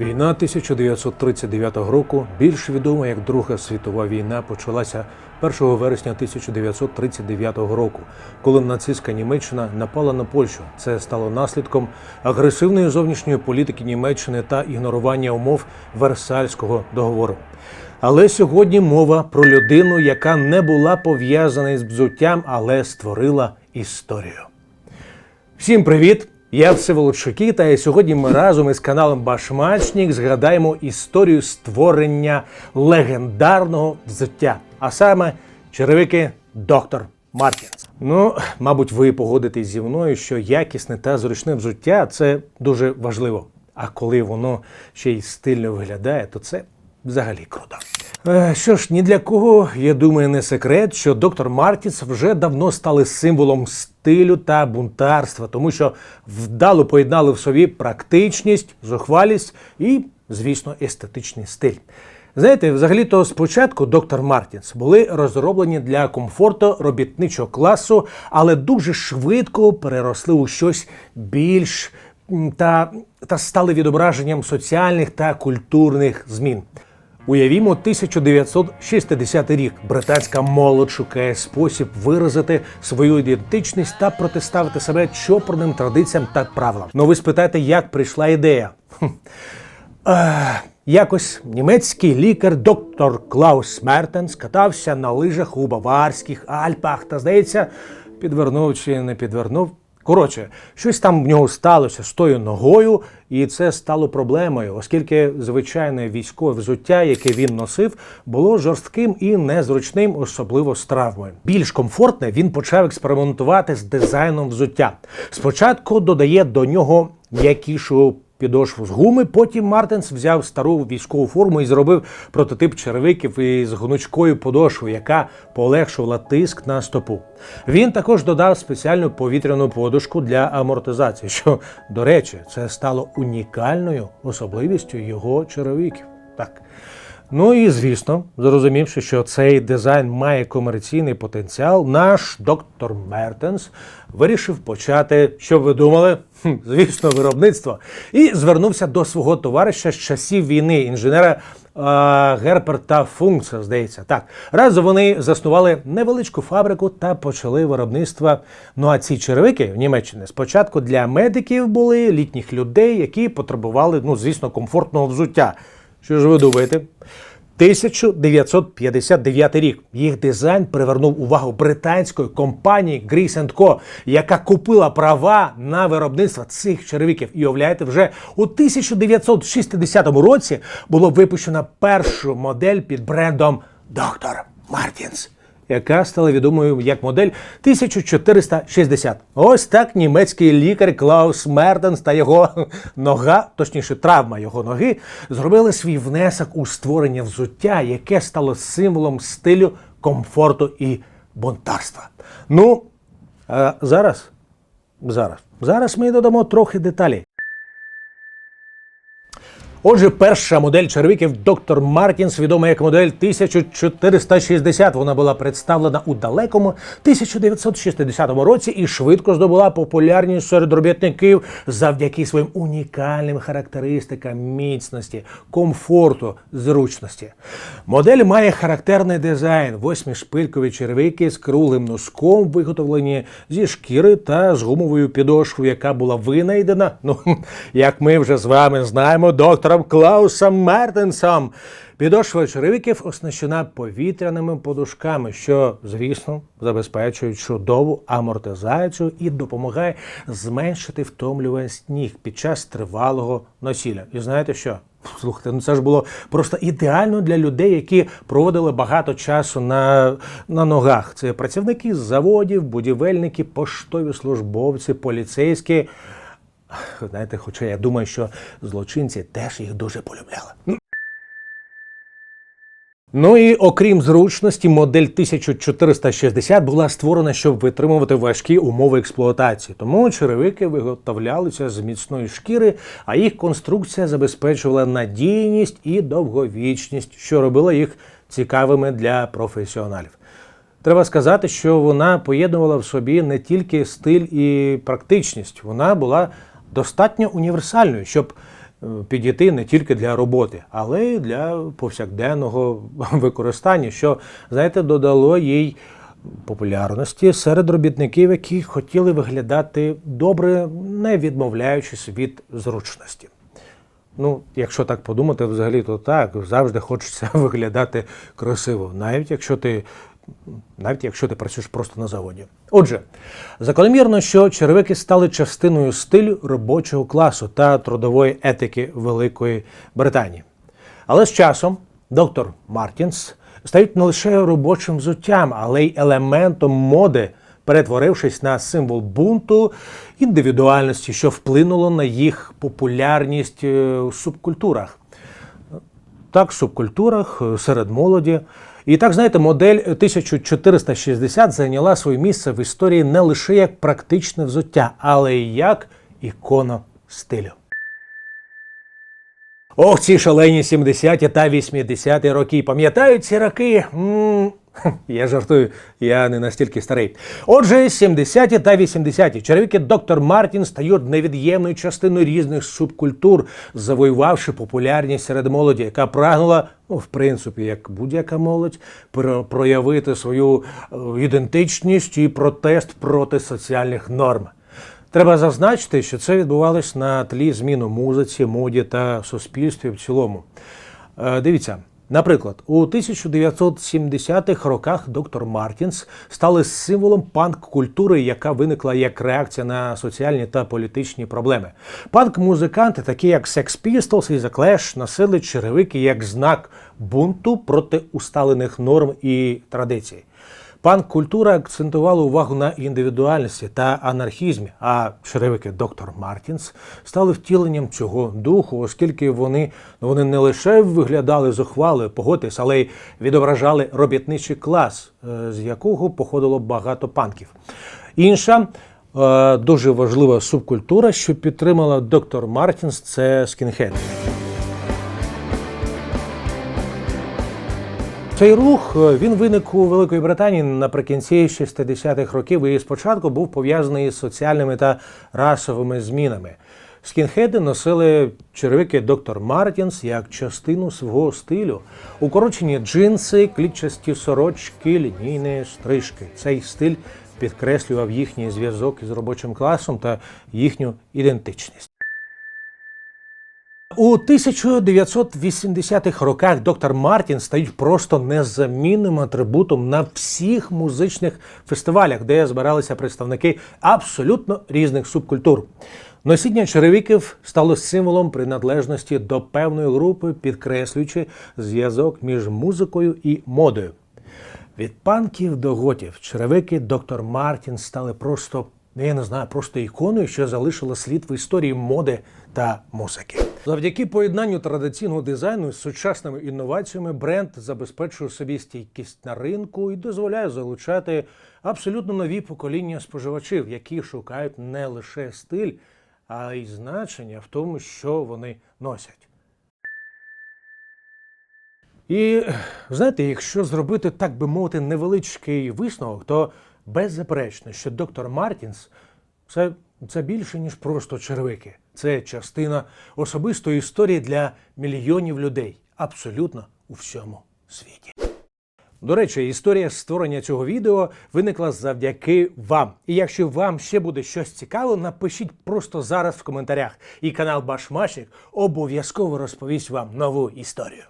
Війна 1939 року, більш відома як Друга світова війна, почалася 1 вересня 1939 року, коли нацистська Німеччина напала на Польщу. Це стало наслідком агресивної зовнішньої політики Німеччини та ігнорування умов Версальського договору. Але сьогодні мова про людину, яка не була пов'язана із бзуттям, але створила історію. Всім привіт! Я Всеволод Шикіта, і сьогодні ми разом із каналом Башмачнік згадаємо історію створення легендарного взуття, а саме черевики Доктор Мартінс. Ну, мабуть, ви погодитесь зі мною, що якісне та зручне взуття це дуже важливо. А коли воно ще й стильно виглядає, то це взагалі круто. Е, Що ж, ні для кого, я думаю, не секрет, що доктор Мартінс вже давно стали символом стилю та бунтарства, тому що вдало поєднали в собі практичність, зухвалість і, звісно, естетичний стиль. Знаєте, взагалі-то спочатку доктор Мартінс були розроблені для комфорту робітничого класу, але дуже швидко переросли у щось більш та, та стали відображенням соціальних та культурних змін. Уявімо 1960 рік. Британська молодь шукає спосіб виразити свою ідентичність та протиставити себе чопорним традиціям та правилам. Ну ви спитаєте, як прийшла ідея? Е, Якось німецький лікар доктор Клаус Мертенс катався на лижах у Баварських Альпах та, здається, підвернув чи не підвернув. Коротше, щось там в нього сталося з тою ногою, і це стало проблемою, оскільки звичайне військове взуття, яке він носив, було жорстким і незручним, особливо з травмою. Більш комфортне він почав експериментувати з дизайном взуття. Спочатку додає до нього м'якішу підошву з гуми. Потім Мартенс взяв стару військову форму і зробив прототип черевиків із гнучкою подошвою, яка полегшувала тиск на стопу. Він також додав спеціальну повітряну подушку для амортизації, що, до речі, це стало унікальною особливістю його черевиків. Так. Ну і звісно, зрозумівши, що цей дизайн має комерційний потенціал, наш доктор Мертенс вирішив почати, що ви думали, Хм, звісно, виробництво, і звернувся до свого товариша з часів війни, інженера а, Герперта Функса, здається. Так, разом вони заснували невеличку фабрику та почали виробництво. Ну а ці черевики в Німеччині спочатку для медиків були літніх людей, які потребували, ну звісно, комфортного взуття. Що ж ви думаєте? 1959 рік їх дизайн привернув увагу британської компанії Gris Co, яка купила права на виробництво цих черевиків. І уявляєте, вже у 1960 році було випущено першу модель під брендом Доктор Martens яка стала відомою як модель 1460. Ось так німецький лікар Клаус Мерденс та його нога, точніше, травма його ноги, зробили свій внесок у створення взуття, яке стало символом стилю, комфорту і бунтарства. Ну, а зараз, зараз, зараз ми додамо трохи деталей. Отже, перша модель черевиків доктор Мартінс, відома як модель 1460. Вона була представлена у далекому 1960 році і швидко здобула популярність серед робітників завдяки своїм унікальним характеристикам міцності, комфорту, зручності. Модель має характерний дизайн: восьмишпилькові черевики з круглим носком, виготовлені зі шкіри та з гумовою підошвою, яка була винайдена. Ну, як ми вже з вами знаємо, доктором Клаусом Мертенсом. Підошва черевиків оснащена повітряними подушками, що, звісно, забезпечують чудову амортизацію і допомагає зменшити втомлюваність ніг під час тривалого носілля. І знаєте що? Слухайте, ну це ж було просто ідеально для людей, які проводили багато часу на, на ногах. Це працівники заводів, будівельники, поштові службовці, поліцейські. Знаєте, хоча я думаю, що злочинці теж їх дуже полюбляли. Ну і окрім зручності, модель 1460 була створена, щоб витримувати важкі умови експлуатації. Тому черевики виготовлялися з міцної шкіри, а їх конструкція забезпечувала надійність і довговічність, що робило їх цікавими для професіоналів. Треба сказати, що вона поєднувала в собі не тільки стиль і практичність, вона була достатньо універсальною, щоб е, підійти не тільки для роботи, але й для повсякденного використання, що, знаєте, додало їй популярності серед робітників, які хотіли виглядати добре, не відмовляючись від зручності. Ну, якщо так подумати, взагалі, то так, завжди хочеться виглядати красиво, навіть якщо ти. Навіть якщо ти працюєш просто на заводі. Отже, закономірно, що черевики стали частиною стилю робочого класу та трудової етики Великої Британії. Але з часом доктор Мартінс стають не лише робочим взуттям, але й елементом моди, перетворившись на символ бунту індивідуальності, що вплинуло на їх популярність е, у субкультурах так, в субкультурах е, серед молоді. І так, знаєте, модель 1460 зайняла своє місце в історії не лише як практичне взуття, але й як ікона стилю. Ох, ці шалені 70-ті та 80-ті роки. Пам'ятають ці роки? м я жартую, я не настільки старий. Отже, 70-ті та 80-ті черевики доктор Мартін стають невід'ємною частиною різних субкультур, завоювавши популярність серед молоді, яка прагнула, ну, в принципі, як будь-яка молодь, про- проявити свою е, ідентичність і протест проти соціальних норм. Треба зазначити, що це відбувалось на тлі змін музиці, моді та суспільстві в цілому. Е, Дивіться, наприклад, у 1970-х роках доктор Мартінс стали символом панк-культури, яка виникла як реакція на соціальні та політичні проблеми. Панк-музиканти, такі як Sex Pistols і The Clash, носили черевики як знак бунту проти усталених норм і традицій. Панк-культура акцентувала увагу на індивідуальності та анархізмі, а черевики доктор Мартінс стали втіленням цього духу, оскільки вони, ну, вони не лише виглядали зухвалою, погодьтесь, але й відображали робітничий клас, е, з якого походило багато панків. Інша е, дуже важлива субкультура, що підтримала доктор Мартінс, це скінхед. Цей рух е, він виник у Великої Британії наприкінці 60-х років і спочатку був пов'язаний із соціальними та расовими змінами. Скінхеди носили черевики доктор Мартінс як частину свого стилю. Укорочені джинси, клітчасті сорочки, лінійні стрижки. Цей стиль підкреслював їхній зв'язок із робочим класом та їхню ідентичність. У 1980-х роках доктор Мартін стають просто незамінним атрибутом на всіх музичних фестивалях, де збиралися представники абсолютно різних субкультур. Носіння черевиків стало символом приналежності до певної групи, підкреслюючи зв'язок між музикою і модою. Від панків до готів черевики доктор Мартін стали просто, я не знаю, просто іконою, що залишила слід в історії моди та музики. Завдяки поєднанню традиційного дизайну з сучасними інноваціями бренд забезпечує собі стійкість на ринку і дозволяє залучати абсолютно нові покоління споживачів, які шукають не лише стиль, а й значення в тому, що вони носять. І знаєте, якщо зробити, так би мовити, невеличкий висновок, то беззаперечно, що доктор Мартінс це, це більше, ніж просто червики. Це частина особистої історії для мільйонів людей абсолютно у всьому світі. До речі, історія створення цього відео виникла завдяки вам. І якщо вам ще буде щось цікаве, напишіть просто зараз в коментарях. І канал Башмашик обов'язково розповість вам нову історію.